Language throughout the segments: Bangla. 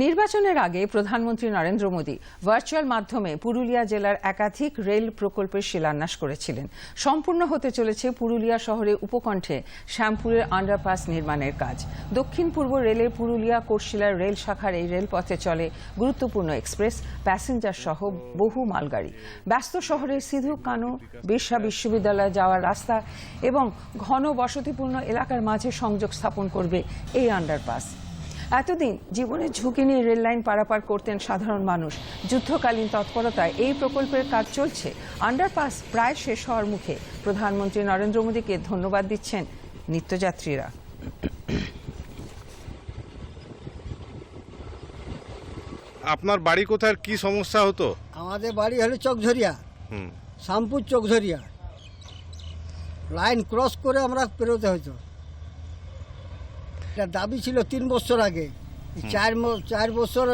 নির্বাচনের আগে প্রধানমন্ত্রী নরেন্দ্র মোদী ভার্চুয়াল মাধ্যমে পুরুলিয়া জেলার একাধিক রেল প্রকল্পের শিলান্যাস করেছিলেন। সম্পূর্ণ হতে চলেছে পুরুলিয়া শহরে উপকণ্ঠে শ্যামপুরের আন্ডারপাস নির্মাণের কাজ। দক্ষিণ পূর্ব রেলের পুরুলিয়া কোটশিলার রেল শাখার এই রেলপথে চলে গুরুত্বপূর্ণ এক্সপ্রেস, প্যাসেঞ্জার সহ বহু মালগাড়ি। ব্যস্ত শহরের সিধু কানু, বিরসা বিশ্ববিদ্যালয়ে যাওয়ার রাস্তা এবং ঘন বসতিপূর্ণ এলাকার মাঝে সংযোগ স্থাপন করবে এই আন্ডারপাস। এতদিন জীবনের ঝুঁকি নিয়ে রেললাইন পারাপার করতেন সাধারণ মানুষ। যুদ্ধকালীন তৎপরতায় এই প্রকল্পের কাজ চলছে। আন্ডারপাস প্রায় শেষ হওয়ার মুখে প্রধানমন্ত্রী নরেন্দ্র মোদীকে ধন্যবাদ দিচ্ছেন নিত্যযাত্রীরা। আপনার বাড়ি কোথায়? কি সমস্যা হতো? আমাদের বাড়ি হলো চকঝরিয়া। হুম। শামপুর চকঝরিয়া। লাইন ক্রস করে আমরা পেরোতে হতো এটা দাবি ছিল তিন বছর আগে। চার চার বছর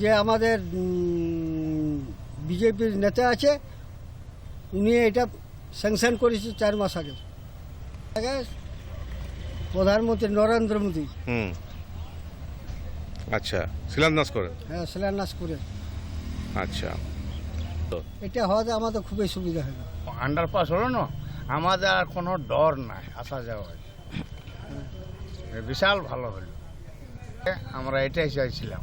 যে আমাদের বিজেপির নেতা আছে উনি এটা স্যাংশন করেছে চার মাস আগে। আগে প্রধানমন্ত্রী নরেন্দ্র মোদী। হুম। আচ্ছা শিলান্যাস করেন হ্যাঁ শিলান্যাস করে। আচ্ছা। এটা হওয়াতে আমাদের খুবই সুবিধা হবে আন্ডারপাস হলো না আমাদের আর কোনো ডর নাই আসা যাওয়ায় বিশাল ভালো হলো। আমরা এটাই চাইছিলাম।